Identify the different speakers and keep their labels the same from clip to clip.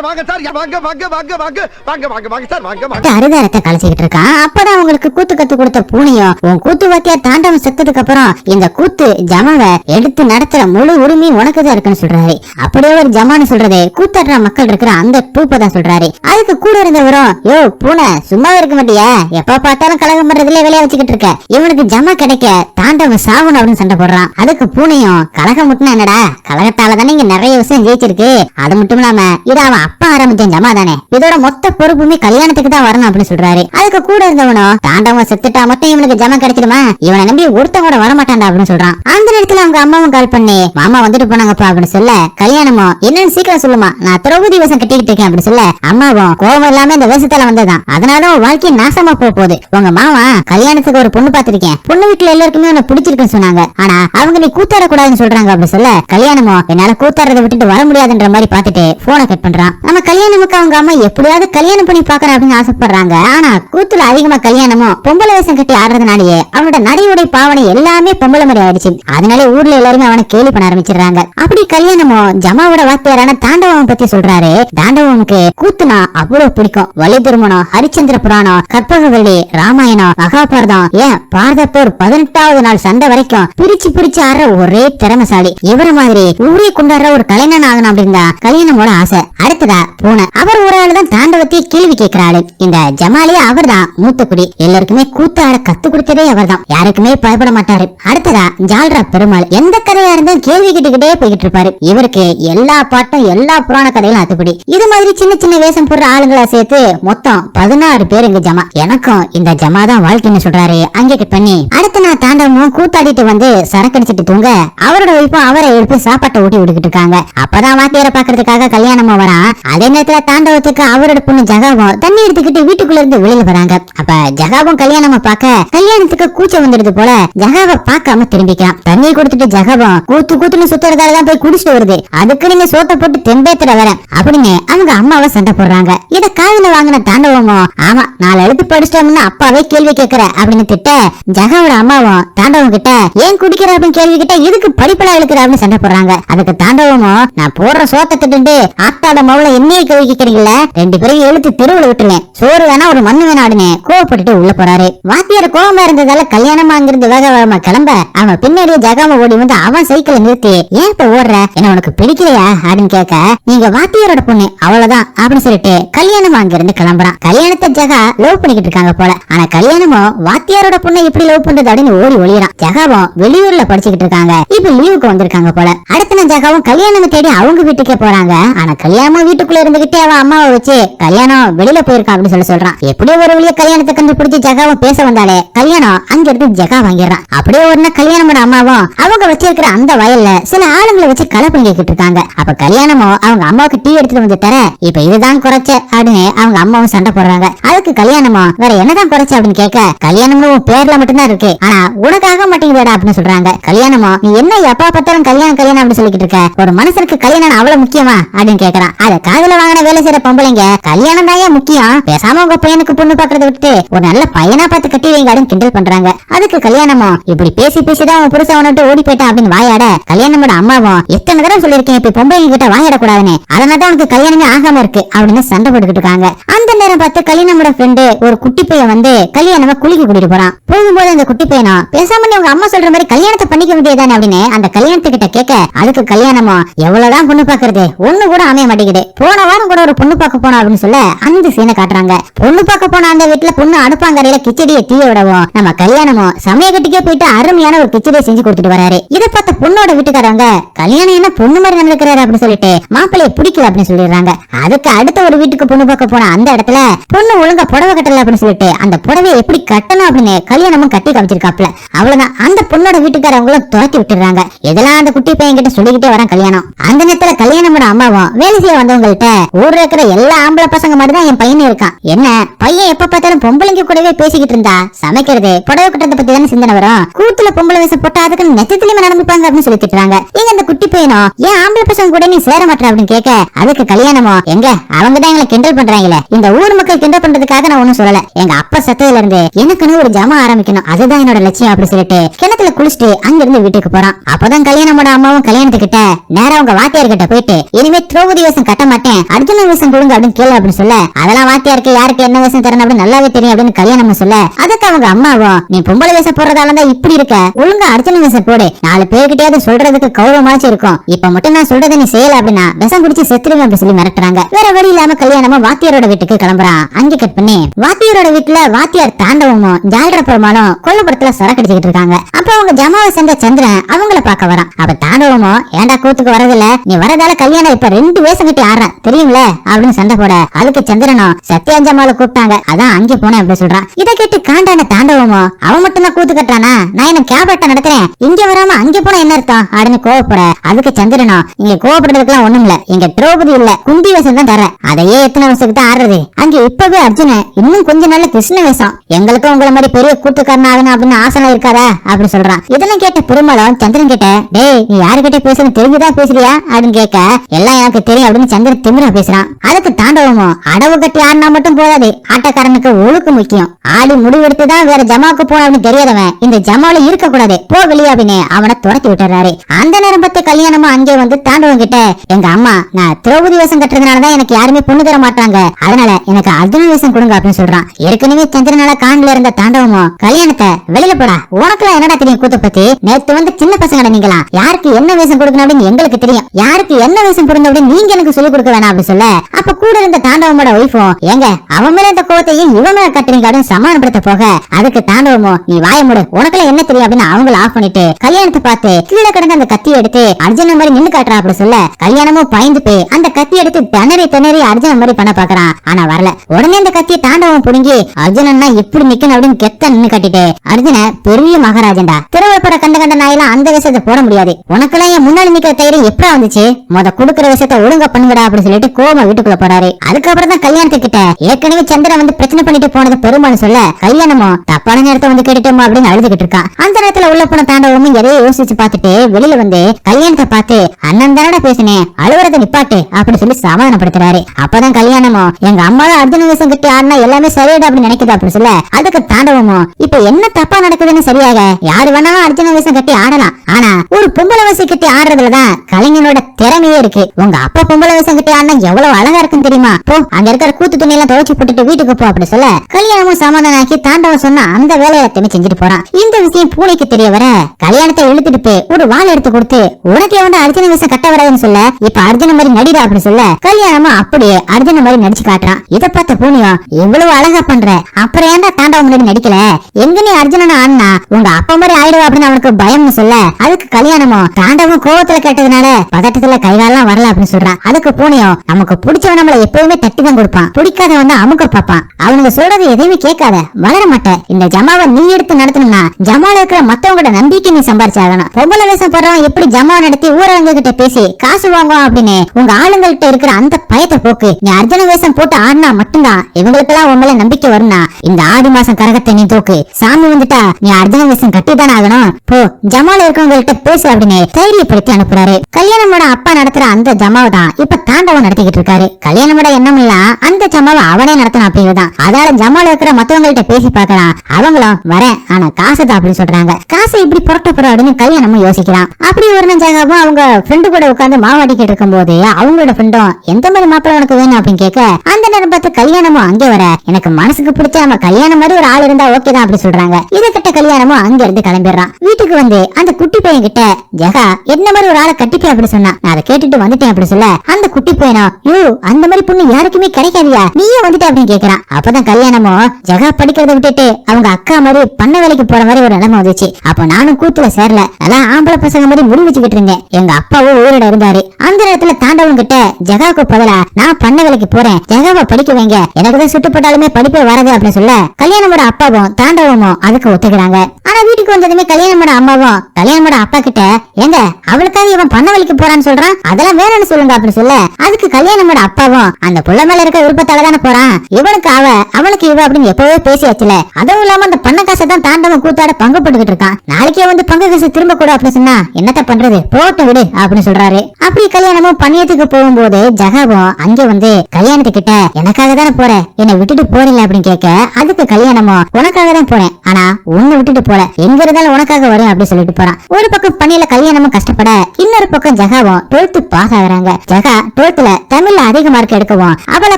Speaker 1: Sir வாங்க sir வாங்க வாங்க வாங்க வாங்க வாங்க வாங்க வாங்க சார் வாங்க வாங்க.
Speaker 2: அருதாரத்தை கலைச்சிக்கிட்டு இருக்கான் அப்பதான் உங்களுக்கு கூத்து கத்து கொடுத்த பூனையும் உன் கூத்து வாத்தியார் தாண்டவம் செத்ததுக்கு அப்புறம் இந்த கூத்து ஜமாவை எடுத்து நடத்துற முழு உரிமையும் உனக்கு தான் இருக்குன்னு சொல்றாரு. அப்படியே ஒரு ஜமான்னு சொல்றது கூத்தாடுற மக்கள் இருக்கிற அந்த பூப்பை தான் சொல்றாரு. அதுக்கு கூட இருந்தவரும் யோ பூனை சும்மா இருக்க மாட்டியா? எப்ப பார்த்தாலும் கலகம் பண்றதுல வேலையா வச்சுக்கிட்டு இருக்க. இவனுக்கு ஜமா கிடைக்க தாண்டவம் சாகணும் அப்படின்னு சண்டை போடுறான். அதுக்கு பூனையும் கலகம் முட்டினா என்னடா? கலகத்தால தானே இங்க நிறைய விஷயம் ஜெயிச்சிருக்கு. அது மட்டும் இல்லாம இது அவன் அப்பா ஆரம்பிச்ச ஜமா தானே? இதோட மொத்த பொறுப்புமே கல்யாணத்துக்கு தான் வரணும் அப்படின்னு சொல்றாரு. அதுக்கு கூட இருந்தவனும் தாண்டவன் செத்துட்டா மட்டும் இவனுக்கு ஜமா கிடைச்சிடுமா? இவனை நம்பி ஒருத்தன் கூட வரமாட்டான்டா அப்படின்னு சொல்றான். அந்த நேரத்துல அவங்க அம்மாவும் கால் பண்ணி மாமா வந்துட்டு போனாங்கப்பா அப்படின்னு சொல்ல கல்யாணமோ? என்னன்னு சீக்கிரம் சொல்லுமா. நான் திரௌபதி வேஷம் கட்டிக்கிட்டு இருக்கேன் அப்படின்னு சொல்ல அம்மாவும் கோபம் இல்லாம இந்த வேஷத்தால வந்ததான் அதனால உன் வாழ்க்கை நாசமா போக போகுது. உங்க மாமா கல்யாணத்துக்கு ஒரு பொண்ணு பாத்திருக்கேன் பொண்ணு வீட்டுல எல்லாருக்குமே உன்னை பிடிச்சிருக்குன்னு சொன்னாங்க. ஆனா அவங்க நீ கூத்தாட கூடாதுன்னு சொல்றாங்க அப்படின்னு சொல்ல கல்யாணமோ? என்னால கூத்தாடுறதை விட்டுட்டு வர முடியாதுன்ற மாதிரி பாத்துட்டு போனை கட் பண்றான். நம்ம கல்யாணமுக்கு அவங்க அம்மா எப்படியாவது கல்யாணம் பண்ணி பாக்குறேன் அப்படின்னு ஆசைப்படுறாங்க. ஆனா கூத்துல அதிகமா கல்யாணமும் பொம்பளை வேஷம் கட்டி ஆடுறதுனாலயே அவனோட நடையுடை பாவனை எல்லாமே பொம்பளை மாதிரி ஆயிடுச்சு. அதனால ஊர்ல எல்லாருமே அவனை கேலி பண்ண ஆரம்பிச்சிடுறாங்க. அப்படி கல்யாணமும் ஜமாவோட வாத்தியாரான தாண்டவம் பத்தி சொல்றாரு. தாண்டவனுக்கு கூத்துனா அவ்வளவு பிடிக்கும். வலி திருமணம் ஹரிச்சந்திர புராணம் கற்பகவல்லி ராமாயணம் மகாபாரதம் ஏன் பாரதப்போர் பதினெட்டாவது நாள் சண்டை வரைக்கும் பிரிச்சு பிரிச்சு ஆடுற ஒரே திறமசாலி. இவர மாதிரி ஊரே கொண்டாடுற ஒரு கலைஞன் ஆகணும் அப்படின்னு தான் கல்யாணமோட ஆசை. அடுத்ததா பூனை அவர் ஒரு ஆளு தான் தாண்டவத்தை கேள்வி கேட்கிறாரு இந்த ஜமாலியா அவர் தான் மூத்தக்குடி. எல்லாருக்குமே கூத்தாட கத்து கொடுத்ததே அவர் தான் யாருக்குமே பயப்பட மாட்டாரு. அடுத்ததா ஜால்ரா பெருமாள். எந்த கதையா இருந்தும் கேள்வி கேட்டுக்கிட்டே போய்கிட்டு இருப்பாரு. இவருக்கு எல்லா பாட்டும் எல்லா புராண கதைகளும் அத்துப்படி இது மாதிரி சின்ன சின்ன வேஷம் போடுற ஆளுங்களா சேர்த்து மொத்தம் பதினாறு பேர் இங்க ஜமா. எனக்கும் இந்த ஜமா தான் வாழ்க்கைன்னு சொல்றாரு. அங்கே பண்ணி அடுத்த நான் தாண்டவமும் கூத்தாடிட்டு வந்து சரக்கடிச்சிட்டு தூங்க. அவரோட ஒய்ஃபும் அவரை எழுப்பி சாப்பாட்டை ஊட்டி விட்டுக்கிட்டு இருக்காங்க. அப்பதான் வாத்தியார பாக்குறதுக்காக கல்யாணமா வரான். அதே நேரத்துல தாண்டவத்துக்கு அவரோட பொண்ணு ஜகாவும் தண்ணி எடுத்துக்கிட்டு வீட்டுக்குள்ள இருந்து வெளியில வராங்க. அப்ப ஜகாவும் கல்யாணமா பார்க்க கல்யாணத்துக்கு கூச்சம் வந்துடுது போல ஜகாவை பார்க்காம திரும்பிக்கலாம் தண்ணியை கொடுத்துட்டு ஜகாவும் கூத்து கூத்துன்னு சுத்துறதால தான் போய் குடிச்சிட்டு வருது. அதுக்கு நீங்க சோத்த போட்டு தெம்பேத்துற வர அப்படின்னு அவங்க அம்மாவை சண்டை போடுறாங்க. இத காதுல வாங்கின தாண்டவமோ ஆமா நாலு எழுத்து படிச்சிட்டோம்னு அப்பாவே கேள்வி கேட்கிற அப்படின்னு திட்ட ஜகாவோட அம்மாவும் தாண்டவம் கிட்ட ஏன் குடிக்கிற? அப்படின்னு கேள்வி கிட்ட இதுக்கு படிப்பலா எழுக்கிற அப்படின்னு சண்டை போடுறாங்க. அதுக்கு தாண்டவமோ நான் போடுற சோத்த திட்டு ஆத்தாட அவ்வளவு எண்ணெயை கேள்வி ரெண்டு பேரும் எழுத்து தெருவுல விட்டுருவேன் சோறு வேணா ஒரு மண்ணு வேணாடுன்னு கோவப்பட்டுட்டு உள்ள போறாரு. வாத்தியார் கோவமா இருந்ததால கல்யாணமா அங்கிருந்து வேக வேகமா கிளம்ப அவன் பின்னாடியே ஜகாம ஓடி வந்து அவன் சைக்கிளை நிறுத்தி ஏன் இப்ப ஓடுற? என்ன உனக்கு பிடிக்கலையா? அப்படின்னு கேட்க நீங்க வாத்தியாரோட பொண்ணு அவ்வளவுதான் அப்படின்னு சொல்லிட்டு கல்யாணம் அங்கிருந்து கிளம்புறான். கல்யாணத்தை ஜகா லவ் பண்ணிக்கிட்டு இருக்காங்க போல. ஆனா கல்யாணமும் வாத்தியாரோட பொண்ணை எப்படி லவ் பண்றது? அப்படின்னு ஓடி ஒளியறான். ஜகாவும் வெளியூர்ல படிச்சுக்கிட்டு இருக்காங்க. இப்ப லீவுக்கு வந்திருக்காங்க போல. அடுத்த நாள் ஜகாவும் கல்யாணம் தேடி அவங்க வீட்டுக்கே போறாங்க. ஆனா கல்யாணமும் வீட்டுக்குள்ள இருந்துகிட்டே அவன் அம்மாவை வச்சு கல்யாணம் வெளியில போயிருக்கான் அப்படின்னு சொல்லி சொல்றான் எப்படியோ ஒரு வழியா கல்யாணத்தை கண்டுபிடிச்சு ஜகாவும் பேச வந்தாலே கல்யாணம் அங்க இருந்து ஜகா வாங்கிடுறான். அப்படியே ஒரு நாள் கல்யாணமோட அம்மாவும் அவங்க வச்சிருக்கிற அந்த வயல்ல சில ஆளுங்களை வச்சு களை பண்ணிக்கிட்டு இருக்காங்க. அப்ப கல்யாணமும் அவங்க அம்மாவுக்கு டீ எடுத்துட்டு வந்து தர இப்ப இதுதான் குறைச்ச அப்படின்னு அவங்க அம்மாவும் சண்டை போடுறாங்க. அதுக்கு கல்யாணமோ வேற என்னதான் குறைச்ச அப்படின்னு கேட்க கல்யாணம்னு உன் பேர்ல மட்டும்தான் இருக்கு. ஆனா உனக்காக மாட்டேங்குதா அப்படின்னு சொல்றாங்க. கல்யாணமோ நீ என்ன எப்பா பார்த்தாலும் கல்யாணம் கல்யாணம் அப்படின்னு சொல்லிக்கிட்டு இருக்க. ஒரு மனுஷனுக்கு கல்யாணம் அவ்வளவு முக்கியமா அப்படின்னு கேக்குறான். அத காதுல வாங்கின வேலை செய்யற பொம்பளைங்க கல்யாணம் தான் முக்கியம். பேசாம உங்க பையனுக்கு பொண்ணு பாக்குறத விட்டு ஒரு நல்ல பையனா பார்த்து கட்டி வைங்க கிண்டல் பண்றாங்க. அதுக்கு கல்யாணமோ? இப்படி பேசி பேசிதான் அவன் புருஷன் அவனட்டு விட்டு ஓடி போயிட்டான் அப்படின்னு வாயாட கல்யாணமோட அம்மாவும் எத்தனை தடவை சொல்லியிருக்கேன் இப்ப பொம்பளைங்க கிட்ட வாயாடக்கூடாதுன்னு. அதனால உனக்கு கல்யாணமே ஆகாம இருக்கு அப்படின்னு சண்டை போட்டுக்கிட்டு இருக்காங்க. அந்த நேரம் பார்த்து கல்யாணமோட ஃப்ரெண்டு ஒரு குட்டி பையன் வந்து கல்யாணமா குளிக்க கூட்டிட்டு போறான். போகும்போது அந்த குட்டி பையனா பேசாம உங்க அம்மா சொல்ற மாதிரி கல்யாணத்தை பண்ணிக்க வேண்டியதானே அப்படின்னு அந்த கல்யாணத்துக்கிட்ட கேட்க அதுக்கு கல்யாணமா? எவ்வளவுதான் பொண்ணு பாக்குறது ஒண்ணு கூட அமைய மாட்டேங்குது. போன வாரம் கூட ஒரு பொண்ணு பார்க்க போனோம் அப்படின்னு சொல்ல அந்த சீனை காட்டுறாங்க. பொண்ணு பார்க்க போன அந்த வீட்டுல பொண்ணு அடுப்பாங்கரையில கிச்சடியை தீய விடவும் நம்ம கல்யாணமும் சமயக்கட்டுக்கே போயிட்டு அருமையான ஒரு கிச்சடியை செஞ்சு கொடுத்துட்டு வராரு. இதை பார்த்த பொண்ணோட வீட்டுக்காரங்க கல்யாணம் என்ன பொண்ணு மாதிரி நடக்கிறாரு அப்படின்னு சொல்லிட்டு மாப்பிள்ளைய பிடிக்கல அப்படின்னு சொல்லிடுறாங்க. அதுக்கு அடுத்த ஒரு வீட்டுக்கு பொண்ணு பார்க்க போன அந்த இடத்துல பொண்ணு ஒழுங்கா புடவை கட்டல அப்படின்னு சொல்லிட்டு அந்த புடவையை எப்படி கட்டணும் அப்படின்னு கல்யாணமும் கட்டி காமிச்சிருக்காப்ல அவ்வளவுதான். அந்த பொண்ணோட வீட்டுக்காரவங்களும் துரத்தி விட்டுறாங்க இதெல்லாம் அந்த குட்டி பையன் கிட்ட சொல்லிக்கிட்டே வரான் கல்யாணம்? அந்த நேரத்துல கல்யாணமோட அம்மாவும் வேலை செய்ய வந்தவங்கள்ட்ட ஊர்ல இருக்கிற எல்லா ஆம்பளை பசங்க மாதிரி தான் என் பையன் இருக்கான். என்ன? பையன் எப்ப பார்த்தாலும் பொம்பளைங்க கூடவே பேசிக்கிட்டு இருந்தா? சமைக்கிறது புடவை கட்டுறத பத்தி தானே சிந்தனை வரும் கூத்துல பொம்பளை வயசு போட்டா அதுக்கு நெத்தத்திலுமே நடந்துப்பாங்க அப்படின்னு சொல்லி திட்டுறாங்க. எங்க அந்த குட்டி பையனோ? ஏன் ஆம்பளை பசங்க கூட நீ சேர மாட்டேற அப்படின்னு கேட்க அதுக்கு கல்யாணமோ? எங்க? அவங்க தான் எங்களை கிண்டல் பண்றாங்களே. இந்த ஊர் மக்கள் கிண்டல் பண்றதுக்காக நான் ஒண்ணும் சொல்லல. எங்க அப்பா சத்தத்துல இருந்து எனக்குன்னு ஒரு ஜமா ஆரம்பிக்கணும். அதுதான் என்னோட லட்சியம் அப்படின்னு சொல்லிட்டு கிணத்துல குளிச்சுட்டு அங்கிருந்து வீட்டுக்கு போறான். அப்பதான் கல்யாணமோட அம்மாவும் கல்யாணத்துக்கிட்ட நேரம் அவங்க வாத்தியார் கிட்ட போயிட்டு இனிமே திரௌபதி வேஷம் கட்ட மாட்டேன். அர்ஜுன வேஷம் கொடுங்க அப்படின்னு கேளு அப்படின்னு சொல்ல. அதெல்லாம் வாத்தியாருக்கு யாருக்கு என்ன வேஷம் தரணும் அப்படின்னு நல்லாவே தெரியும் அப்படின்னு கல்யாணம் சொல்ல. அதுக்கு அவங்க அம்மாவும் நீ பொம்பளை வேஷம் போடுறதால தான் இப்படி இருக்க. ஒழுங்கா அர்ஜுன வேஷம் போடு. நாலு பேர்கிட்டயாவது சொல்றதுக்கு கௌரவமாச்சும் இருக்கும். இப்ப மட்டும் நான் சொல்றதை நீ செய்யல அப்படின்னா விஷம் குடிச்சு செத்துருங்க அப்படின்னு சொல்லி மிரட்டுறாங்க. வேற வழி இல்லாம கல்யாணமா வாத்தியாரோட வீட்டுக்கு கிளம்புறான். அங்க கட் பண்ணி வாத்தியாரோட வீட்டுல வாத்தியார் தாண்டவமும் ஜால்ற பெருமாளும் கொல்லப்படத்துல சரக்கடிச்சுக்கிட்டு இருக்காங்க. அப்ப அவங்க ஜமாவை சேர்ந்த சந்திரன் அவங்கள பார்க்க வரான். அப்ப தாண்டவமும் ஏன்டா கூத்துக்கு வரதில்ல நீ வரதால கல்யாணம் இப்ப ரெண்டு வேஷம் கட்டி போடுறேன் தெரியுங்களே அப்படின்னு சண்டை போட அதுக்கு சந்திரனும் சத்யாஞ்சமால கூப்பிட்டாங்க. அதான் அங்கே போனேன் அப்படி சொல்றான். இதை கேட்டு காண்டான தாண்டவமோ? அவன் மட்டும் தான் கூத்து கட்டுறானா? நான் என்ன கேபட்ட நடத்துறேன்? இங்க வராம அங்க போனா என்ன அர்த்தம்? அப்படின்னு கோவப்பட அதுக்கு சந்திரனும் இங்க கோவப்படுறதுக்குலாம் ஒண்ணும் இல்ல இங்க திரௌபதி இல்ல. குந்தி வேஷம் தான் தர அதையே எத்தனை வருஷத்துக்கு தான் ஆடுறது? அங்க இப்பவே அர்ஜுன இன்னும் கொஞ்ச நாள்ல கிருஷ்ண வேஷம். எங்களுக்கும் உங்களை மாதிரி பெரிய கூத்துக்காரன் ஆகணும் அப்படின்னு ஆசனம் இருக்காதா? அப்படின்னு சொல்றான். இதெல்லாம் கேட்ட பெருமாளும் சந்திரன் கிட்ட டேய் நீ யாருக்கிட்ட பேசுறது தெரிஞ்சுதான் பேசுறியா? அப்படின்னு கேட்க எல்லாம் எனக்கு தெரியும் அப்படின்னு சந்திரன் திமிரா பேசுறான். அதுக்கு தாண்டவமோ? அடவு கட்டி ஆடினா மட்டும் போதாது. ஆட்டக்காரனுக்கு ஒழுக்கு முக்கியம். ஆடி முடிவெடுத்துதான் வேற ஜமாவுக்கு போனவனு தெரியாதவன். இந்த ஜமாவில இருக்க கூடாது போ வெளியே அப்படின்னு அவனை துரத்தி விட்டுறாரு. அந்த நேரம் பார்த்து கல்யாணமா அங்கே வந்து தாண்டவன் கிட்ட எங்க அம்மா நான் திரௌபதி வேஷம் கட்டுறதுனாலதான் எனக்கு யாருமே பொண்ணு தர மாட்டாங்க. அதனால எனக்கு அர்ஜுன வேஷம் கொடுங்க அப்படின்னு சொல்றான். ஏற்கனவே சந்திரனால காண்டில இருந்த தாண்டவமோ கல்யாணத்தை வெளியில போடா. உனக்குலாம் என்னடா தெரியும் கூத்த பத்தி? நேத்து வந்து சின்ன பசங்க நீங்களா யாருக்கு என்ன வேஷம் கொடுக்கணும் அப்படின்னு எங்களுக்கு தெரியும். யாருக்கு என்ன வேஷம் கொடுங்க அப்படின்னு நீங்க எனக்கு சொல்லி கொடுக்க வேணாம் அப்படி சொல்ல. அப்ப கூட இருந்த தாண்டவமோட ஒய்ஃபும் ஏங்க அவன் மேல இந்த கோவத்தையும் இவன் மேல கட்டுறீங்க சமாதானப்படுத்த போக அதுக்கு தாண்டவமோ நீ வாய மூடு உனக்குலாம் என்ன தெரியும் அப்படின்னு அவங்கள ஆஃப் பண்ணிட்டு கல்யாணத்தை பார்த்து கீழே கிடந்த அந்த கத்தியை எடுத்து அர்ஜுன மாதிரி நின்னு காட்டுறா அப்படி சொல்ல கல்யாணமும் பயந்து போய் அந்த கத்தி எடுத்து திணறி திணறி அர்ஜுன மாதிரி பண்ண பாக்குறான். ஆனா வரல. உடனே அந்த கத்தியை தாண்டவம் புடுங்கி அர்ஜுனன்னா எப்படி நிக்கணும் அப்படின்னு கெத்த நின்னு கட்டிட்டு அர்ஜுன பெரிய மகாராஜன்டா திருவள்ளுவர கண்ட கண்ட நாயெல்லாம் அந்த விஷயத்தை போட முடியாது. உனக்கெல்லாம் என் முன்னாடி நிக்கிற தைரியம் எப்படா வந்துச்சு? முத குடுக்கிற விஷயத்த ஒழுங்கா பண்ணுங்கடா அப்படின்னு சொல்லிட்டு கோமா வீட்டுக்குள்ள போறாரு. அதுக்கப்புறம் தான் கல்யாணத்துக்கிட்ட ஏற்கனவே சந்திரன் வந்து பிரச்சனை பண்ணிட்டு போனது பெருமாள் சொல்ல கல்யாணமோ? தப்பான நேரத்தை வந்து கேட்டுட்டோமோ? அப்படின்னு அழுதுகிட்டு இருக்கான். அந்த நேரத்துல உள்ள போன தாண்டவமும் எதையோ யோசிச்சு பார்த்துட்டு வெளியில வந்து கல்யாணத்தை பார்த்து அண்ணன் தானடா பேசினேன் அழுவுறத நிப்பாட்டு அப்படின்னு சொல்லி சமாதானப்படுத்துறாரு. அப்பதான் கல்யாணமோ? எங்க அம்மாவும் அர்ஜுன வேஷம் கட்டி ஆடினா எல்லாமே சரியாடு அப்படின்னு நினைக்குது அப்படின்னு சொல்ல அதுக்கு தாண்டவமோ? இப்ப என்ன தப்பா நடக்குதுன்னு சரியாக? யாரு வேணாலும் அர்ஜுன வேஷம் கட்டி ஆடலாம். ஆனா ஒரு பொம்பளை வேஷம் கட்டி ஆடுறதுலதான் கலைஞனோட திறமையே இருக்கு. உங்க அப்பா பொம்பளை வேஷம் கட்டி ஆடினா எவ்வளவு அழகா இருக்குன்னு தெரியுமா? போ அங்க இருக்கிற கூத்து துணி எல்லாம் துவைச்சு போட்டுட்டு வீட்டுக்கு போ அப்படின்னு சொல்ல. கல்யாணமும் சமாதானாக்கி ஆக்கி தாண்டவம் சொன்னா அந்த வேலையை தினி செஞ்சுட்டு போறான். இந்த விஷயம் பூனைக்கு தெரிய வர கல்யாணத்தை இழுத்துட்டு போய் ஒரு வாள் எடுத்து கொடுத்து உனக்கு எவன்டா அர்ஜுன விஷயம் கட்ட வராதுன்னு சொல்ல இப்ப அர்ஜுன மாதிரி நடிடா அப்படி சொல்ல கல்யாணமா அப்படியே அர்ஜுன மாதிரி நடிச்சு காட்டுறான். இத பார்த்த பூனியம் இவ்வளவு அழகா பண்ற. அப்புறம் ஏன்டா தாண்டவம் முன்னாடி நடிக்கல? எங்க நீ அர்ஜுனன் ஆடினா உங்க அப்பா மாதிரி ஆயிடுவா அப்படின்னு அவனுக்கு பயம்னு சொல்ல அதுக்கு கல்யாணமும் தாண்டவம் கோவத்துல கேட்டதுனால பதட்டத்துல கைகாலாம் வரல அப்படின்னு சொல்றான். அதுக்கு பூனையும் நமக்கு பிடிச்சவன் நம்மள எப்பவுமே தட்டி தான் கொடுப்பான். பிடிக்காதவன் தான் அமுக்க பார்ப்பான். அவனுங்க சொல்றது எதையுமே கேட்காத. வளர மாட்டேன் இந்த ஜமாவை நீ எடுத்து நடத்தணும்னா ஜமால இருக்கிற மத்தவங்களோட நம்பிக்கை நீ சம்பாரிச்சாகணும். பொம்பளை வேஷம் போடுறவன் எப்படி ஜமா நடத்தி ஊரவங்க கிட்ட பேசி காசு வாங்குவான் அப்படின்னு உங்க ஆளுங்கள்ட்ட இருக்கிற அந்த பயத்தை போக்கு. நீ அர்ஜுன வேஷம் போட்டு ஆடினா மட்டும்தான் இவங்களுக்கெல்லாம் உன் மேல நம்பிக்கை வரும்னா இந்த ஆடி மாசம் கரகத்தை நீ தூக்கு. சாமி வந்துட்டா நீ அர்ஜுன வேஷம் கட்டிதான் ஆகணும். போ ஜமால இருக்கவங்கள்ட்ட பேசு அப்படின்னு தைரியப்படுத்தி அனுப்புறாரு. கல்யாணமோட அப்பா நடத்துற அந்த ஜமாவை தான் இப்ப தாண்டவம் நடத்திக்கிட்டு இருக்காரு கல்யாணமோட எண்ணம் இல்ல. அந்த சம்பவம் அவனே நடத்தணும் அப்படிங்கிறதான் அதால ஜமால இருக்கிற மத்தவங்கள்ட்ட பேசி பார்க்கலாம். அவங்களும் வரேன். ஆனா காசு தான் அப்படின்னு சொல்றாங்க. காசை இப்படி புரட்ட போறோம் அப்படின்னு கல்யாணமும் யோசிக்கிறான். அப்படி ஒரு நஞ்சாகவும் அவங்க ஃப்ரெண்டு கூட உட்காந்து மாவாடிக்கிட்டு இருக்கும்போது அவங்களோட ஃப்ரெண்டும் எந்த மாதிரி மாப்பிள்ளை உனக்கு வேணும்? அப்படின்னு கேட்க அந்த நேரம் பார்த்து கல்யாணமும் அங்கே வர. எனக்கு மனசுக்கு பிடிச்ச நம்ம கல்யாணம் மாதிரி ஒரு ஆள் இருந்தா ஓகே தான் அப்படி சொல்றாங்க. இதை கிட்ட கல்யாணமும் அங்க இருந்து கிளம்பிடுறான். வீட்டுக்கு வந்து அந்த குட்டி பையன் கிட்ட ஜெகா என்ன மாதிரி ஒரு ஆளை கட்டிப்பே அப்படி சொன்னா நான் அதை கேட்டுட்டு வந்துட்டேன் அப்படி சொல்ல அந்த குட்டி பையனோ? யூ அந்த மாதிரி பொண்ணு யாருக்குமே கிடைக்காதியா? நீயே வந்துட்ட அப்படின்னு கேக்குறான். அப்பதான் கல்யாணமோ ஜெகா படிக்கிறத விட்டுட்டு அவங்க அக்கா மாதிரி பண்ண வேலைக்கு போற மாதிரி ஒரு நிலைமை வந்துச்சு. அப்ப நானும் கூத்துல சேரல. நல்லா ஆம்பளை பசங்க மாதிரி முடிவு வச்சுக்கிட்டு இருந்தேன். எங்க அப்பாவும் உயிரோட இருந்தாரு. அந்த நேரத்துல தாண்டவன் கிட்ட ஜெகாவுக்கு பதிலா நான் பண்ண வேலைக்கு போறேன். ஜெகாவை படிக்க வைங்க. எனக்கு தான் சுட்டுப்பட்டாலுமே படிப்பே வராது அப்படின்னு சொல்ல கல்யாணமோட அப்பாவும் தாண்டவமும் அதுக்கு ஒத்துக்கிறாங்க ஆனா வீட்டுக்கு வந்ததுமே கல்யாணமோட அம்மாவும் கல்யாணமோட அப்பா கிட்ட எங்க அவளுக்காக இவன் பண்ண வேலைக்கு போறான்னு சொல்றான்? அதெல்லாம் வேறன்னு சொல்லுங்க அப்படின்னு சொல்ல அதுக்கு கல்யாணமோட அப்பாவும் அந்த புள்ள மேல இருக்க விருப்பத்தால தானே போறான். இவனுக்கு அவ அவனுக்கு இவ அப்படின்னு எப்பவே பேசியாச்சுல. அதுவும் இல்லாம அந்த பண்ண காசை தான் தாண்டவன் கூத்தாட பங்கு போட்டுக்கிட்டு இருக்கான். நாளைக்கே வந்து பங்கு காசு திரும்ப கூட அப்படின்னு சொன்னா என்னத்த பண்றது? போட்டு விடு அப்படின்னு சொல்றாரு. அப்படி கல்யாணமும் பண்ணியத்துக்கு போகும்போது ஜகாவும் அங்க வந்து கல்யாணத்துக்கிட்ட எனக்காக தானே போற? என்னை விட்டுட்டு போறீங்க அப்படின்னு கேட்க அதுக்கு கல்யாணமும் உனக்காக தான் போறேன். ஆனா உன்னை விட்டுட்டு போல. எங்க இருந்தாலும் உனக்காக வரேன் அப்படின்னு சொல்லிட்டு போறான். ஒரு பக்கம் பணியில கல்யாணமும் கஷ்டப்பட இன்னொரு பக்கம் ஜகாவும் டுவெல்த் பாஸ் ஆகுறாங்க ஜகா டுவெல்த்ல தமிழ்ல அதிக மார்க் எடுக்கவும் அவளை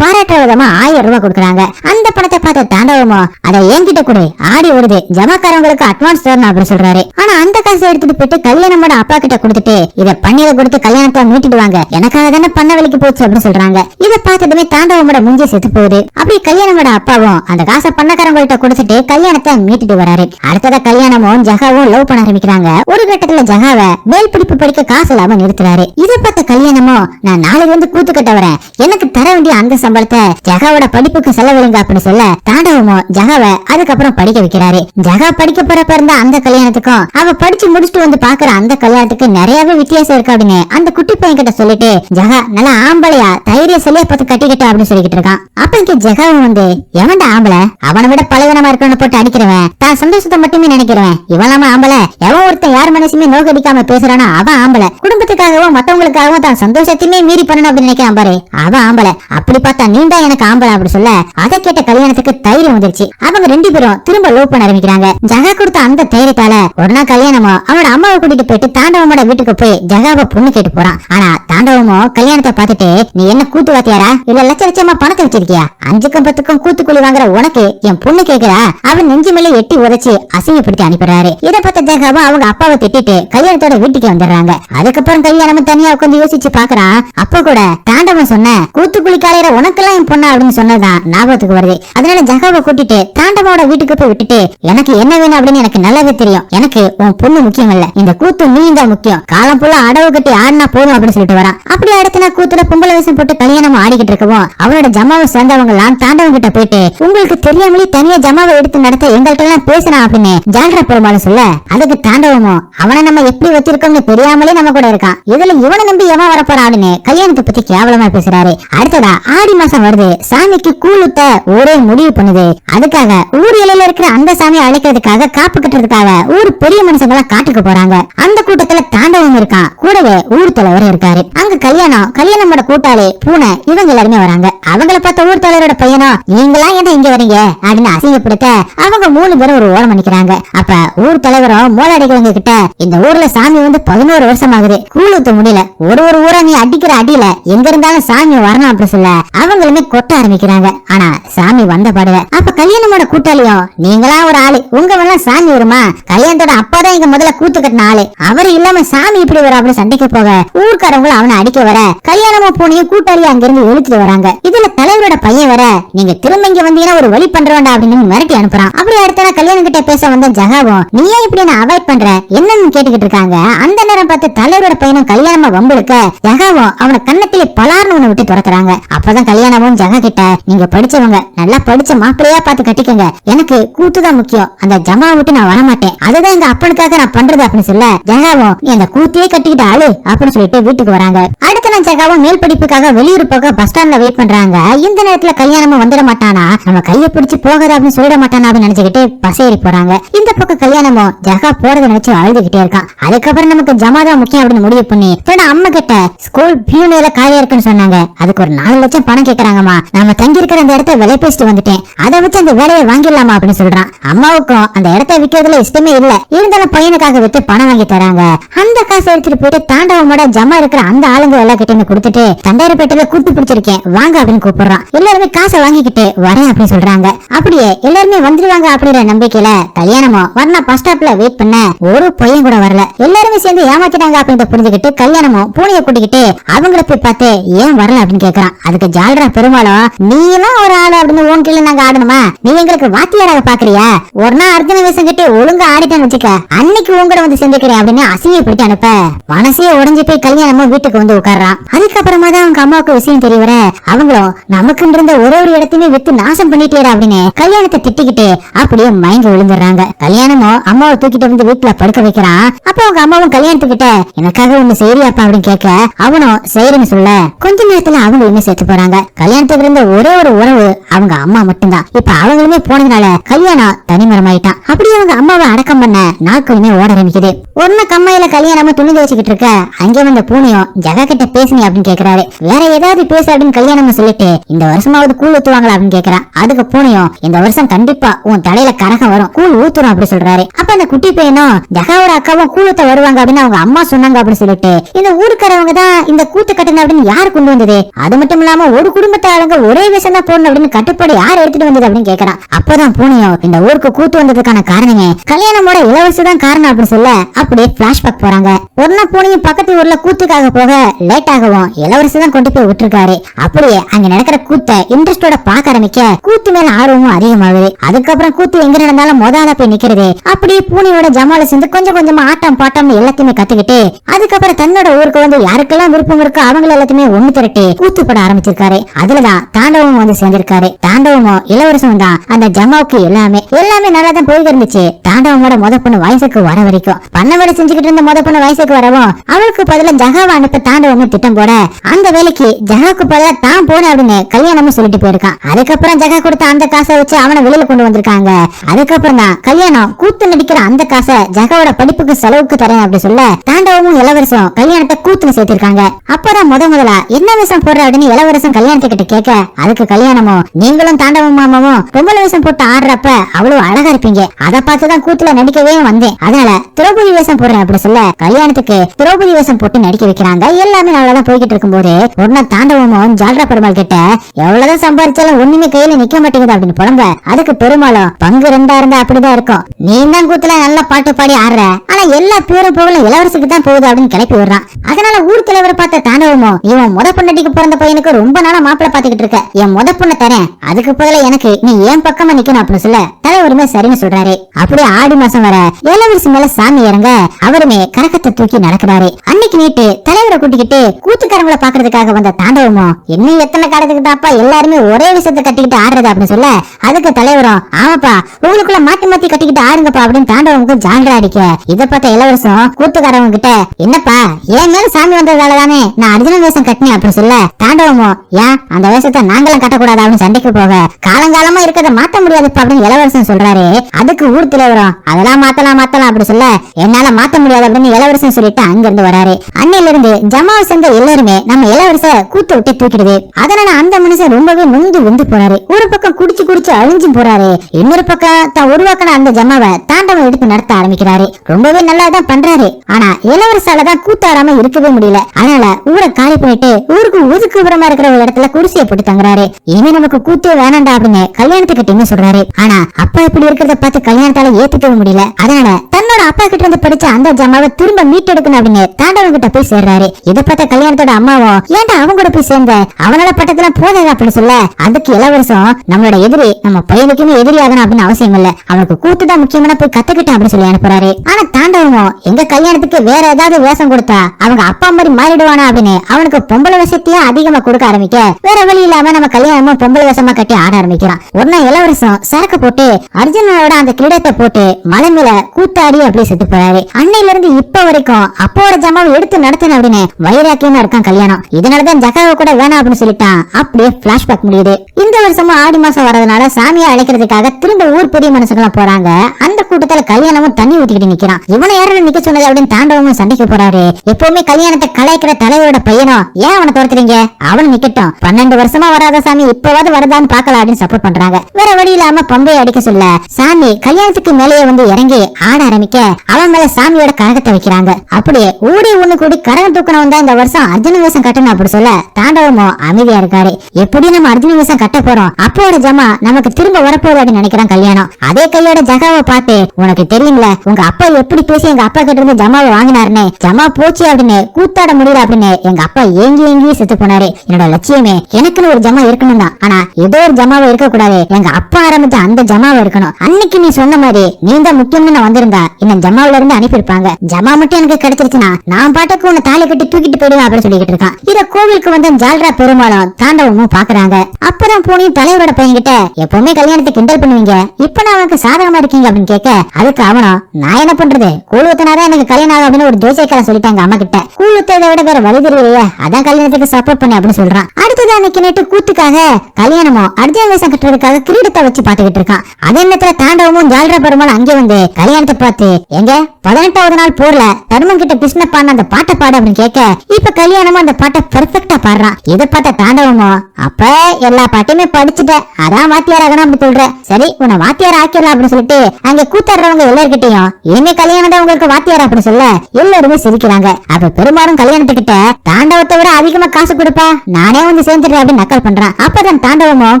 Speaker 2: பாராட்டுற விதமா ஆயிரம் ரூபாய் கொடுக்குறாங்க. அந்த பணத்தை பார்த்த தாண்டவமோ அதை என்கிட்ட கூட ஆடி வருது ஜமாக்காரங்களுக்கு அட்வான்ஸ் தரணும் அப்படின்னு சொல்றாரு. ஆனா அந்த காசை எடுத்துட்டு போயிட்டு கல்யாணமோட அப்பா கிட்ட கொடுத்துட்டு இத பண்ணியில கொடுத்து கல்யாணத்தை மீட்டுடுவாங்க எனக்காக தானே பண்ண வலிக்கு போச்சு அப்படின்னு சொல்றாங்க. இத பார்த்ததுமே தாண்டவமோட முஞ்சி செத்து போகுது. அப்படி கல்யாணமோட அப்பாவும் அந்த காசை பண்ணக்காரங்கள்ட்ட கொடுத்துட்டு கல்யாணத்தை மீட்டுட்டு வராரு. அடுத்தத கல்யாணமும் ஜகாவும் லவ் பண்ண ஆரம்பிக்கிறாங்க. ஒரு கட்டத்துல ஜகாவை மேல் பிடிப்பு படிக்க காசு இல்லாம நிறுத்துறாரு. இதை பார்த்த கல்யாணமும் நான் நாலு நாளைக்கு வந்து கூத்து கட்ட வரேன் எனக்கு தர வேண்டிய அந்த சம்பளத்தை ஜகாவோட படிப்புக்கு செலவிடுங்க அப்படின்னு சொல்ல தாண்டவமோ ஜகாவை அதுக்கப்புறம் படிக்க வைக்கிறாரு. ஜகா படிக்க போறப்ப இருந்த அந்த கல்யாணத்துக்கும் அவ படிச்சு முடிச்சுட்டு வந்து பாக்குற அந்த கல்யாணத்துக்கு நிறையவே வித்தியாசம் இருக்கு அப்படின்னு அந்த குட்டி பையன் கிட்ட சொல்லிட்டு ஜகா நல்லா ஆம்பளையா தைரிய சொல்லிய பார்த்து கட்டிக்கிட்ட அப்படின்னு சொல்லிக்கிட்டு இருக்கான். அப்ப இங்க ஜகாவும் வந்து எவன்டா ஆம்பளை? அவனை விட பலவீனமா இருக்கவன போட்டு அடிக்கிறவன். தான் சந்தோஷத்தை மட்டுமே நினைக்கிறவன். இவனாம ஆம்பளை. எவன் ஒருத்தன் யார் மனசுமே நோக்கடிக்காம பேசுறானோ அவன் ஆம்பளை. குடும்பத்துக்காகவும் மத்தவங்களுக்காகவும் தான் சந்தோஷத்தையுமே மீறி பண்ணணும் அப்படின்னு நினைக்கிறான் பாரு. அவன் ஆம்பளை. அப்படி பார்த்தா நீண்டா எனக்கு ஆம்பளை அப்படின்னு சொல்ல. அதை கேட்ட கல்யாணத்துக்கு தைரியம் வந்துருச்சு. அவங்க ரெண்டு பேரும் திரும்ப லோ பண்ண ஆரம்பிக்கிறாங்க. ஜகா கொடுத்த அந்த தைரியத்தால ஒரு நாள் கல்யாணமோ அவனோட அம்மாவை கூட்டிட்டு போயிட்டு தாண்டவமோட வீட்டுக்கு போய் ஜகாவை பொண்ணு கேட்டு போறான். ஆனா தாண்டவமோ கல்யாணத்தை பார்த்துட்டு நீ என்ன கூத்து வாத்தியாரா? இல்ல லட்ச லட்சமா பணத்தை வச்சிருக்கியா? அஞ்சுக்கும் பத்துக்கும் கூத்துக்குழி வாங்குற உனக்கு என் பொண்ணு கேக்குறா? அவன் நெஞ்சு மேல எட்டி உதைச்சு அசிங்கப்படுத்தி அனுப்பிடுறாரு இதை பார்த்த ஜகாவும் அவங்க அப்பாவை திட்டிட்டு கல்யாணத்தோட வீட்டுக்கு வந்துடுறாங்க. அதுக்கப்புறம் கல்யாணம் தனியா உட்காந்து யோசிச்சு பாக்குறான் அப்ப கூட தாண்டவன் சொன்ன கூத்துக்குழி காலையில உனக்கெல்லாம் என் பொண்ணா அப்படின்னு சொன்னதான் ஞாபகத்துக்கு வருது. அதனால ஜகாவை கூட்டிட்டு தாண்டவோட வீட்டுக்கு போய் விட்டுட்டு எனக்கு என்ன வேணும் அப்படின்னு எனக்கு நல்லாவே தெரியும். எனக்கு உன் பொண்ணு முக்கியம் இல்ல. இந்த கூத்து நீ தான் முக்கியம். காலம் புள்ள அடவு கட்டி ஆடினா போதும் அப்படின்னு சொல்லிட்டு வரான். அப்படி அடுத்த நாள் கூத்துல பொம்பளை வேஷம் போட்டு கல்யாணம் ஆடிக்கிட்டு இருக்கவும் அவனோட ஜமாவை சேர்ந்தவங்க எல்லாம் தாண்டவன் கிட்ட போயிட்டு உங்களுக்கு தெரியாமலே தனியா ஜமாவை எடுத்து நடத்த எங்கள்கிட்ட எல்லாம் பேசுனா? அப்படின்னு ஜால்ரா பெருமாள் சொல்ல அதுக்கு தாண்டவமோ? அவனை நம்ம எப்படி வச்சிருக்கோம்னு தெரியாமலே நம்ம கூட இருக்கான். இதுல இவனை நம்பி எவன் வரப்போறான்? அப்படின்னு கல்யாணத்தை பத்தி கேவலமா பேசுறாரு. அடுத்ததா ஆடி மாசம் வருது. சாமிக்கு கூலுத்த ஊரே முடிவு பண்ணுது. அதுக்காக ஊர் இலையில இருக்கிற அந்த சாமியை அழைக்கிறதுக்காக காப்பு கட்டுறதுக்காக ஊர் பெரிய மனுஷங்க எல்லாம் காட்டுக்கு போறாங்க. அந்த கூட்டத்துல தாண்டவம் இருக்கான். கூடவே ஊர் தலைவர் இருக்காரு. அங்க கல்யாணம் கல்யாணமோட கூட்டாளி பூனை இவங்க எல்லாருமே வராங்க. அவங்கள பார்த்த ஊர் தலைவரோட பையனா நீங்களா என்ன இங்க வரீங்க? அப்படின்னு அசிங்கப்படுத்த அவங்க மூணு பேரும் ஒரு ஓரம் பண்ணிக்கிறாங்க. அப்ப ஊர் தலைவரும் மோளடிக்கிறவங்க கிட்ட இந்த ஊர்ல சாமி வந்து பதினோரு வருஷம் ஆகுது. கூலுத்த முடியல. ஒரு ஒரு ஊரா நீ அடிக்கிற அடி அடியில எங்க இருந்தாலும் சாமி வரணும் அப்படி சொல்ல. அவங்களுமே கொட்ட ஆரம்பிக்கிறாங்க. ஆனா சாமி வந்த பாடுல. அப்ப கல்யாணமோட கூட்டாளியும் நீங்களா ஒரு ஆளு. உங்க வேணா சாமி வருமா? கல்யாணத்தோட அப்பாதான் இங்க முதல்ல கூத்து கட்டின ஆளு. அவரு இல்லாம சாமி இப்படி வர அப்படின்னு சண்டைக்கு போக. ஊர்க்காரங்களும் அவனை அடிக்க வர. கல்யாணமா போனியும் கூட்டாளி அங்கிருந்து எழுத்துட்டு வராங்க. இதுல தலைவரோட பையன் வர நீங்க திரும்ப இங்க வந்தீங்கன்னா ஒரு வழி பண்றவன்டா அப்படின்னு மிரட்டி அனுப்புறான். அப்படி அடுத்த நாள் கல்யாணம் கிட்ட பேச வந்த ஜகாவும் நீ ஏன் இப்படி நான் அவாய்ட் பண்ற? என்னன்னு கேட்டுக்கிட்டு இருக்காங்க. அந்த நேரம் பார்த்து தலைவரோட பையனும் கல்யாணமா வம்புழுக்க. ஜகாவும் அவனை கண்ணத்திலே பலார்னு ஒண்ணு விட்டு துரத்துறாங்க அப்பதான் கல்யாணமும் ஜகா கிட்ட நீங்க படிச்சவங்க நல்லா படிச்ச மாப்பிள்ளையா பார்த்து கட்டிக்கங்க. எனக்கு கூத்துதான் முக்கியம். அந்த ஜமா விட்டு நான் வரமாட்டேன். அதுதான் எங்க அப்பனுக்காக நான் பண்றது அப்படின்னு சொல்ல ஜகாவும் நீ அந்த கூத்தையே கட்டிக்கிட்டு ஆளு அப்படின்னு சொல்லிட்டு வீட்டுக்கு வராங்க. அடுத்த நாள் ஜகாவும் மேல் படிப்புக்காக வெளியூர் போக பஸ் ஸ்டாண்ட்ல வெயிட் பண்றாங்க. இந்த நேரத்துல கல்யாணமும் வந்துட மாட்டானா? நம்ம கையை பிடிச்சு போகாத அப்படின்னு சொல்லிட மாட்டானா அப்படின்னு நினைச்சுக்கிட்டு பஸ் ஏறி போறாங்க. இந்த பக்கம் கல்யாணமும் ஜகா போறதை நினைச்சு அழுதுகிட்டே இருக்கான். அதுக்கப்புறம் நமக்கு ஜமா தான் முக்கியம் அப்படின்னு முடிவு பண்ணி தன்னோட அம்மா கிட்ட ஸ்கூல் பியூனில காலியா இருக்குன்னு சொன்னாங்க. அதுக்கு ஒரு நாலு லட்சம் பணம் கேக்குறாங்கம்மா. நம்ம தங்கி இருக்கிற அந்த இடத்த விலை பேசிட்டு வந்துட்டேன். அதை வச்சு அந்த வேலையை வாங்கிடலாமா அப்படின்னு சொல்றான். அம்மாவுக்கும் அந்த இடத்த விற்கிறதுல இஷ்டமே இல்ல. இருந்தாலும் பையனுக்காக விட்டு பணம் வாங்கி தராங்க. அந்த காசை எடுத்துட்டு போயிட்டு தாண்டவமோட ஜமா இருக்கிற அந்த ஆளுங்க எல்லாம் கிட்ட கொடுத்துட்டு தண்டாயிரப்பேட்டையில கூட்டு பிடிச்சிருக்கேன். வாங்க அப்படின்னு கூப்பிடுறான். எல்லாருமே காசை வாங்கிக்கிட்டு வரேன் அப்படின்னு சொல்றாங்க. அப்படியே எல்லாருமே வந்துருவாங்க அப்படிங்கிற நம்பிக்கையில கல்யாணமோ வரணா பஸ் ஸ்டாப்ல வெயிட் பண்ண ஒரு பையன் கூட வரல. எல்லாருமே சேர்ந்து ஏமாத்திட்டாங்க அப்படின்னு புரிஞ்சுக்கிட்டு கல்யாணமோ பூனைய கூட்டிக்கிட்டு அவங்கள போய் பார்த்து ஏன் வரல அப்படின்னு கேக்குறான். அதுக்கு ஜால்ரா பெருமாளும் நீ எல்லாம் ஒரு ஆளு அப்படின்னு உன் கீழ நாங்க ஆடணுமா? நீ எங்களுக்கு வாத்தியாராக பாக்குறியா? ஒரு நாள் அர்ஜுன வேஷம் கட்டி ஒழுங்கா ஆடிட்டேன்னு வச்சுக்க அன்னைக்கு உங்களை வந்து சேர்ந்துக்கிறேன் அப்படின்னு அசிங்கப்படுத்தி அனுப்ப மனசே உடஞ்சு போய் கல்யாணமும் வீட்டுக்கு வந்து உட்கார்றான் அதுக்கப்புறமா தான் அவங்க அம்மாவுக்கு விஷயம் தெரிய வர. அவங்களும் நமக்கு இருந்த ஒரு ஒரு இடத்தையுமே வித்து நாசம் பண்ணிட்டேடா அப்படின்னு கல்யாணத்தை திட்டிக்கிட்டு அப்படியே மயங்கி விழுந்துடுறாங்க. கல்யாணமும் அம்மாவை தூக்கிட்டு வந்து வீட்டுல படுக்க வைக்கிறான். அப்ப அவங்க அம்மாவும் கல்யாணத்துக்கிட்ட எனக்காக ஒண்ணு செய்யறியாப்பா அப்படின்னு கேட்க அவனும் செய்யறேன்னு சொல்ல. கொஞ்ச நேரத்துல அவங்க இன்னும் சேர்த்து போறாங்க? கல்யாணத்துக்கு இருந்த ஒரே ஒரு உறவு அவங்க அம்மா மட்டும்தான். இப்ப அவங்களுமே போனதுனால கல்யாணம் தனிமரமாயிட்டான். அப்படியே அவங்க அம்மாவை அடக்கம் பண்ண நாட்களுமே ஓட ஆரம்பிக்குது ஒன்னு கம்மாயில கல்யாணமா துணி வச்சுக்கிட்டு இருக்க அங்கே வந்த பூனையும் ஜகா கிட்ட பே பேசுனீ அப்படின்னு கேக்குறாரு. வேற ஏதாவது பேசு அப்படின்னு கல்யாணம் சொல்லிட்டு இந்த வருஷமாவது கூழ் ஊத்துவாங்களா அப்படின்னு கேக்குறான் அதுக்கு பூனையும் இந்த வருஷம் கண்டிப்பா உன் தலையில கரகம் வரும். கூழ் ஊத்துறோம் அப்படி சொல்றாரு. அப்ப அந்த குட்டி பையனும் ஜகாவோட அக்காவும் கூழ் ஊத்த வருவாங்க அப்படின்னு அவங்க அம்மா சொன்னாங்க அப்படின்னு சொல்லிட்டு இந்த ஊருக்காரவங்க தான் இந்த கூத்து கட்டணும் அப்படின்னு யார் கொண்டு வந்தது? அது மட்டும் இல்லாம ஒரு குடும்பத்தை ஆளுங்க ஒரே விஷயம் தான் போடணும் அப்படின்னு கட்டுப்பாடு யார் எடுத்துட்டு வந்தது அப்படின்னு கேக்குறான் அப்பதான் பூனையும் இந்த ஊருக்கு கூத்து வந்ததுக்கான காரணமே கல்யாணமோட இளவரசி தான் காரணம் அப்படின்னு சொல்ல அப்படியே பிளாஷ்பேக் போறாங்க. ஒரு நாள் பூனையும் பக்கத்து ஊர்ல கூத்துக்காக போக லேட் ஆகவும் இளவரசி தான் கொண்டு போய் விட்டுருக்காரு. அப்படியே அங்க நடக்கிற கூத்த இன்ட்ரெஸ்டோட பார்க்க ஆரம்பிக்க கூத்து மேல ஆர்வமும் அதிகமாகுது. அதுக்கப்புறம் கூத்து எங்க நடந்தாலும் முதல்ல போய் நிக்கிறது. அப்படியே பூனையோட ஜமால சேர்ந்து கொஞ்சம் கொஞ்சமா ஆட்டம் பாட்டம்னு எல்லாத்தையுமே கத்துக்கிட்டு அதுக்கப்புறம் தன்னோட ஊருக்கு வந்து யாருக்கெல்லாம் விருப்பம் இருக்கோ அவங்க எல்லாத்தையுமே ஒண்ணு திரட்டி கூத்து பட ஆரம்பிச்சிருக்காரு. அதுலதான் தாண்டவமும் வந்து சேர்ந்திருக்காரு. தாண்டவமும் இளவரசனும் தான் அந்த ஜமாவுக்கு எல்லாமே எல்லாமே நல்லா தான் போய் இருந்துச்சு. தாண்டவமோட முத பொண்ணு வயசுக்கு வர வரைக்கும். பண்ணவட செஞ்சுக்கிட்டு இருந்த முத பொண்ணு வயசுக்கு வரவும் அவளுக்கு பதில ஜகாவை அனுப்ப தாண்டவமே திட்டு திட்டம் போட அந்த வேலைக்கு ஜகாக்கு பதிலா தான் போன அப்படின்னு கல்யாணமும் சொல்லிட்டு போயிருக்கான். அதுக்கப்புறம் ஜகா கொடுத்த அந்த காசை வச்சு அவனை வெளியில கொண்டு வந்திருக்காங்க. அதுக்கப்புறம் தான் கல்யாணம் கூத்து நடிக்கிற அந்த காசை ஜகாவோட படிப்புக்கு செலவுக்கு தரேன் அப்படி சொல்ல தாண்டவமும் இளவரசம் கல்யாணத்தை கூத்துல சேர்த்திருக்காங்க. அப்பதான் முத முதலா என்ன விஷம் போடுற அப்படின்னு இளவரசம் கல்யாணத்தை கிட்ட கேட்க அதுக்கு கல்யாணமும் நீங்களும் தாண்டவம் மாமாவும் பொம்பளை வேஷம் போட்டு ஆடுறப்ப அவ்வளவு அழகா இருப்பீங்க. அதை பார்த்துதான் கூத்துல நடிக்கவே வந்தேன். அதனால திரௌபதி வேஷம் போடுறேன் அப்படி சொல்ல கல்யாணத்துக்கு திரௌபதி வேஷம் போட்டு நடிக்க வைக்கிறாங்க. எல்லாமே நல்லாதான் போய்கிட்டு இருக்கும்போது ஒரு தாண்டவமும் ஜால்ரா பெருமாள் கிட்ட எவ்வளவுதான் சம்பாதிச்சாலும் ஒண்ணுமே கையில நிக்க மாட்டேங்குது அப்படின்னு புலம்ப. அதுக்கு பெருமாளும் பங்கு ரெண்டா இருந்தா அப்படிதான் இருக்கும். நீ தான் கூத்துல நல்லா பாட்டு பாடி ஆடுற. ஆனா எல்லா பேரும் புகழும் இளவரசிக்கு தான் போகுது அப்படின்னு கிளப்பி விடுறான். அதனால ஊர் தலைவரை பார்த்த தாண்டவமும் இவன் முத பொண்ணடிக்கு பிறந்த பையனுக்கு ரொம்ப நாளா மாப்பிள்ளை பாத்துக்கிட்டு இருக்க. என் முத பொண்ணை தரேன். அதுக்கு பதில எனக்கு நீ ஏன் பக்கமா நிக்கணும் அப்படின்னு சொல்ல தலைவருமே சரின்னு சொல்றாரு. அப்படியே ஆடி மாசம் வர இளவரசி மேல சாமி இறங்க அவருமே கரகத்தை தூக்கி நடக்கிறாரு. அன்னைக்கு நீட்டு தலைவரை கூட்டிக்கிட்டு கூத்துக்காரங்களை பாக்குறதுக்காக வந்த தாண்டவமோ? இன்னும் எத்தனை காலத்துக்கு தாப்பா எல்லாருமே ஒரே விஷயத்த கட்டிக்கிட்டு ஆடுறது அப்படின்னு சொல்ல? அதுக்கு தலைவரும் ஆமாப்பா உங்களுக்குள்ள மாத்தி மாத்தி கட்டிக்கிட்டு ஆடுங்கப்பா அப்படின்னு தாண்டவமுக்கு ஜாண்டா அடிக்க. இத பார்த்த இளவரசம் கூத்துக்காரவங்க கிட்ட என்னப்பா ஏன் மேல சாமி வந்ததால தானே நான் அர்ஜுன வேஷம் கட்டினேன் அப்படின்னு சொல்ல தாண்டவமோ ஏன்? அந்த வேஷத்தை நாங்களும் கட்டக்கூடாது? அப்படின்னு சண்டைக்கு போக காலங்காலமா இருக்கிறத மாத்த முடியாதுப்பா அப்படின்னு இளவரசன் சொல்றாரு. அதுக்கு ஊர் தலைவரும் அதெல்லாம் மாத்தலாம் மாத்தலாம் அப்படி சொல்ல என்னால மாத்த முடியாது அப்படின்னு இளவரசன் சொல்லிட்டு அங்க இருந்து வராரு. அன்னையில இருந்து ஜமாவை சேர்ந்த எல்லாருமே நம்ம இளவரச கூத்து விட்டு தூக்கிடுது. அதனால அந்த மனுஷன் ரொம்பவே நொந்து வந்து போறாரு. ஒரு பக்கம் குடிச்சு குடிச்சு அழிஞ்சு போறாரு. இன்னொரு பக்கம் தான் உருவாக்கின அந்த ஜமாவை தாண்டவம் எடுத்து நடத்த ஆரம்பிக்கிறாரு. ரொம்பவே நல்லா தான் பண்றாரு. ஆனா இளவரசால தான் கூத்தாடாம இருக்கவே முடியல. அதனால ஊரை காலி பண்ணிட்டு ஊருக்கு ஒதுக்குப்புறமா இருக்கிற ஒரு இடத்துல குடிசையை போட்டு தங்குறாரு. இனிமே நமக்கு கூத்தே வேணாண்டா அப்படின்னு கல்யாணத்துக்கு டின்னு சொல்றாரு. ஆனா அப்பா இப்படி இருக்கிறத பார்த்து கல்யாணத்தால ஏத்துக்கவே முடியல. அதனால தன்னோட அப்பா கிட்ட இருந்து படிச்ச அந்த ஜமாவை திரும்ப மீட்டெடுக்கணும் அப்படின்னு தாண்டவன் கிட்ட போய் சேர்றாரு. இதை பார்த்த கல்யாணத்தோட அம்மாவும் ஏன்டா அவங்க கூட போய் சேர்ந்த? அவனோட பட்டத்துல போதாது அப்படின்னு சொல்ல? அதுக்கு இளவரசம் நம்மளோட எதிரி நம்ம பையனுக்குமே எதிரி ஆகணும் அப்படின்னு அவசியம் இல்ல. அவனுக்கு கூத்து தான் முக்கியமான போய் கத்துக்கிட்டேன் அப்படின்னு சொல்லி அனுப்புறாரு. ஆனா தாண்டவமும் எங்க கல்யாணத்துக்கு வேற ஏதாவது வேஷம் கொடுத்தா அவங்க அப்பா மாதிரி மாறிடுவானா அப்படின்னு அவனுக்கு பொம்பளை வேஷத்தையே அதிகமா கொடுக்க ஆரம்பிக்க வேற வழி இல்லாம நம்ம கல்யாணமும் பொம்பளை வேஷமா கட்டி ஆட ஆரம்பிக்கிறான். உடனே இளவரசம் சரக்கு போட்டு அர்ஜுனனோட அந்த கிரீடத்தை போட்டு மலை மேல கூத்தாடி அப்படியே செத்து போறாரு. அன்னையில இருந்து இப்ப வரைக்கும் அப்போட ஜமாவை எடுத்து நடத்தின அப்படின்னு வைராக்கி வைராக்கியமா இருக்கான் கல்யாணம். இதனாலதான் ஜகாவை கூட வேணாம் அப்படின்னு சொல்லிட்டான். அப்படியே பிளாஷ்பேக் முடியுது. இந்த வருஷமும் ஆடி மாசம் வரதுனால சாமியை அழைக்கிறதுக்காக திரும்ப ஊர் பெரிய மனுஷங்களாம் போறாங்க. அந்த கூட்டத்துல கல்யாணமும் தண்ணி ஊத்திக்கிட்டு நிக்கிறான். இவனை யாரும் நிக்க சொன்னது அப்படின்னு தாண்டவமும் சண்டைக்கு போறாரு. எப்பவுமே கல்யாணத்தை கலைக்கிற தலைவரோட பையனும் ஏன் அவனை துரத்துறீங்க? அவன் நிக்கட்டும். பன்னெண்டு வருஷமா வராத சாமி இப்பவாவது வருதான்னு பாக்கலாம் அப்படின்னு சப்போர்ட் பண்றாங்க. வேற வழி இல்லாம பம்பையை அடிக்க சொல்ல சாமி கல்யாணத்துக்கு மேலேயே வந்து இறங்கி ஆட ஆரம்பிக்க அவன் மேல சாமியோட கரகத்தை வைக்கிறாங்க. அப்படியே ஊடி ஒண்ணு கூடி கரகம் தூக்கணும் தான் இந்த வருஷம் அர்ஜுன வேஷம் கட்டணும் அப்படி சொல்ல தாண்டவமோ அமைதியா இருக்காரு. எப்படி நம்ம அர்ஜுன வேஷம் கட்ட போறோம். அப்போட ஜமா நமக்கு திரும்ப வரப்போகுது அப்படின்னு நினைக்கிறான் கல்யாணம். அதே கையோட ஜகாவை பார்த்து உனக்கு தெரியுங்கள உங்க அப்பா எப்படி பேசி எங்க அப்பா கிட்ட இருந்து ஜமாவை வாங்கினாருன்னு? ஜமா போச்சு அப்படின்னு கூத்தாட முடியல அப்படின்னு எங்க அப்பா ஏங்கி ஏங்கி செத்து போனாரு. என்னோட லட்சியமே எனக்குன்னு ஒரு ஜமா இருக்கணும் தான். ஆனா ஏதோ ஒரு ஜமாவை இருக்க கூடாது எங்க அப்பா ஆரம்பிச்ச அந்த ஜமாவை இருக்கணும். அன்னைக்கு நீ சொன்ன மாதிரி நீ தான் முக்கியம்னு நான் வந்திருந்தா என்ன ஜமாவுல இருந்து அனுப்பியிருப்பாங்க. ஜமா மட்டும் எனக்கு கிடைச்சிருச்சுன்னா நான் பாட்டுக்கு உன்னை தாலி கட்டி தூக்கிட்டு போயிடுவேன். அப்படின்னு சொல்லிக்கிட்டு இருக்கான் இத கோவிலுக்கு வந்த ஜால்ரா பெருமாளும் தாண்டவமும் பாக்குறாங்க. அப்பதான் போனியும் தலைவரோட பையன் கிட்ட எப்பவுமே கல்யாணத்தை கிண்டல் பண்ணுவீங்க. இப்ப நான் அவனுக்கு சாதகமா இருக்கீங்க அப்படின்னு கேட்க அதுக்கு அவனும் நான் என்ன பண்றது? கூழ் ஊத்தினாதான் எனக்கு கல்யாணம் ஆகும் அப்படின்னு ஒரு ஜோசியக்காரன் சொல்லிட்டாங்க அம்மா கிட்ட. கூழ் ஊத்ததை விட வேற வழி தெரியலையே அதான் கல்யாணத்துக்கு சப்போர்ட் பண்ணி அப்படின்னு சொல்றான். அடுத்தது அன்னைக்கு நேற்று கூத்துக்காக கல்யாணமோ அடுத்த வேஷம் கட்டுறதுக்காக கிரீடத்தை வச்சு பாத்துக்கிட்டு இருக்கான். அதே நேரத்துல தாண்டவமும் ஜால்ரா பெருமாள் அங்கே வந்து கல்யாணத்தை பார்த்து எங்க? பதினெட்டாவது நாள் போர்ல தர்மம் கிட்ட கிருஷ்ணப்பான்னு அந்த பாட்டை பாடு அப்படின்னு கேட்க இப்ப கல்யாணமும் அந்த பாட்டை பெர்ஃபெக்டா பாடுறான் இதை பார்த்த தாண்டவமோ? அப்ப எல்லா பாட்டையுமே படிச்சுட்டேன் அதான் வாத்தியார் ஆகணும் அப்படி சொல்ற. சரி உன்னை வாத்தியார் ஆக்கிடலாம் அப்படின்னு சொல்லிட்டு அங்க கூத்தாடுறவங்க எல்லார்கிட்டயும் இனிமே கல்யாணம் தான் உங்களுக்கு வாத்தியார்? அப்படின்னு சொல்ல எல்லாருமே சிரிக்கிறாங்க. அப்ப பெரும்பாலும் கல்யாணத்துக்கிட்ட தாண்டவத்தை விட அதிகமா காசு கொடுப்பா. நானே வந்து சேர்ந்துடுறேன் அப்படின்னு நக்கல் பண்றான் அப்பதான் தாண்டவமும்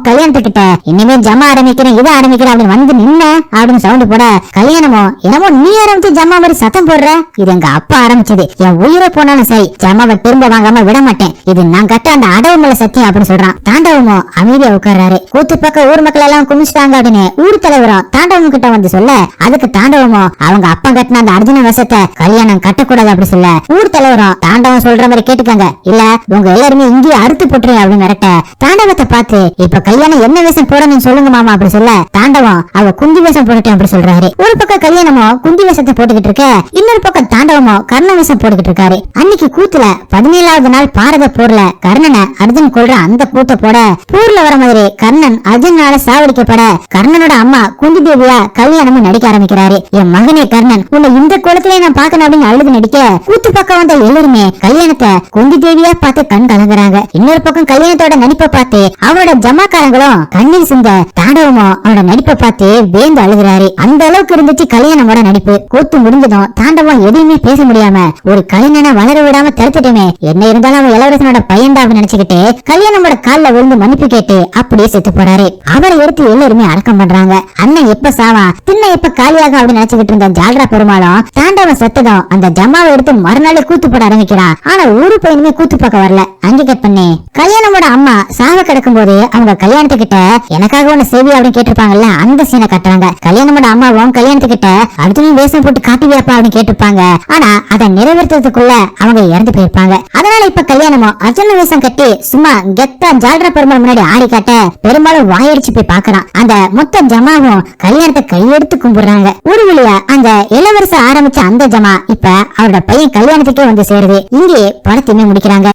Speaker 2: கல்யாணத்துக்கிட்ட இனிமே ஜமா ஆரம்பிக்கிறேன் இதை ஆரம்பிக்கிறேன் அப்படின்னு வந்து நின்ன அப்படின்னு சவுண்ட் போட கல்யாணமோ என்னமோ நீ ஆரம்பிச்சு ஜமா மாதிரி சத்தம் போடுற? இது எங்க அப்பா ஆரம்பிச்சது. என் உயிரை போனாலும் சரி ஜமாவை திரும்ப வாங்காம விட மாட்டேன். இது நான் கட்ட அந்த அடவு மேல சத்தியம் அப்படின்னு சொல்றான். தாண்டவமோ அமைதியா உட்கார்றாரு. கூத்து பக்கம் ஊர் மக்கள் எல்லாம் குமிச்சிட்டாங்க அப்படின்னு ஊர் தலைவரும் தாண்டவம் கிட்ட வந்து சொல்ல அதுக்கு தாண்டவமோ அவங்க அப்பா கட்டின அந்த அர்ஜுன வசத்தை கல்யாணம் கட்டக்கூடாது அப்படி சொல்ல. ஊர் தலைவரும் தாண்டவம் சொல்ற மாதிரி கேட்டுக்கங்க. இல்ல உங்க எல்லாருமே இங்கேயே அறுத்து போட்டுரு அப்படின்னு மிரட்ட தாண்டவத்தை பார்த்து இப்ப கல்யாணம் என்ன வேஷம் போடணும்னு சொல்லுங்க மாமா அப்படி சொல்ல தாண்டவம் அவ குந்தி வேஷம் போட்டுட்டேன் அப்படி சொல்றாரு. ஒரு பக்கம் கல்யாணமோ குந்தி வேஷத்தை போட்டுக்கிட்டு இருக்க இன்னொரு பக்கம் தாண்டவமோ கர்ண வேஷம் போட்டுக்கிட்டு இருக்காரு. அன்னைக்கு கூத்துல பதினேழாவது நாள் பாரத போர்ல கர்ணனை அர்ஜுன் கொல்ற அந்த கூத்த போட போர்ல வர மாதிரி கர்ணன் அர்ஜுனால சாவடிக்கப்பட கர்ணனோட அம்மா குந்தி தேவியா கல்யாணமும் நடிக்க ஆரம்பிக்கிறாரு. என் மகனே கர்ணன் உன்னை இந்த கோலத்திலே நான் பாக்கணும் அப்படின்னு அழுது நடிக்க கூத்து பக்கம் வந்த எல்லாருமே கல்யாணத்தை குந்தி தேவியா பார்த்து கண் கலங்குறாங்க. இன்னொரு பக்கம் கல்யாணத்தோட நடிப்பை பார்த்து அவனோட ஜமாக்காரங்களும் கண்ணீர் சிந்த தாண்டவமோ அவனோட நடிப்பை பார்த்து வேந்து அழுகுறாரு. அந்த அளவுக்கு இருந்துச்சு கல்யாணமோட நடிப்பு. கூத்து முடிஞ்சதும் தாண்டவம் எதையுமே பேச முடியாம ஒரு கலைஞனை வளர விடாம தடுத்துட்டோமே என்ன இருந்தாலும் அவன் இளவரசனோட பையன்டா நினைச்சுக்கிட்டு கல்யாணமோட கால்ல விழுந்து மன்னிப்பு கேட்டு அப்படியே செத்து போறாரு. அவரை எடுத்து எல்லாருமே அடக்கம் பண்றாங்க. அண்ணன் எப்ப சாவா திண்ணை எப்ப காலியாகும் அப்படின்னு நினைச்சுக்கிட்டு இருந்த ஜால்ரா பெருமாளும் தாண்டவன் செத்ததும் அந்த ஜம்மாவை எடுத்து மறுநாளே கூத்து போட ஆரம்பிக்கிறான். ஆனா ஒரு பையனுமே கூத்து பார்க்க வரல. அங்க கட் பண்ணி கல்யாணமோட அம்மா சாவ கிடக்கும் போது அவங்க கல்யாணத்துக்கிட்ட எனக்காக ஒண்ணு செய்வி அப்படின்னு கேட்டிருப்பாங்கல்ல அந்த சீனை கட்டுறாங்க. கல்யாணமோட அம்மாவும் கல்யாணத்துக்கிட்ட அடுத்து வேஷம் போட்டு காட்டி காட்டுவியாப்பா அப்படின்னு கேட்டிருப்பாங்க. ஆனா அதை நிறைவேற்றுறதுக்குள்ள அவங்க இறந்து போயிருப்பாங்க. அதனால இப்ப கல்யாணமோ அர்ஜுன வேஷம் கட்டி சும்மா கெத்தா ஜால்ரா பெருமாள் முன்னாடி ஆடி காட்ட பெரும்பாலும் வாயடிச்சு போய் பாக்குறான். அந்த மொத்த ஜமாவும் கல்யாணத்தை கையெடுத்து கும்பிடுறாங்க. ஒரு வழியா அந்த இளவரச ஆரம்பிச்ச அந்த ஜமா இப்ப அவரோட பையன் கல்யாணத்துக்கே வந்து சேருது. இங்கே படத்தையுமே முடிக்கிறாங்க.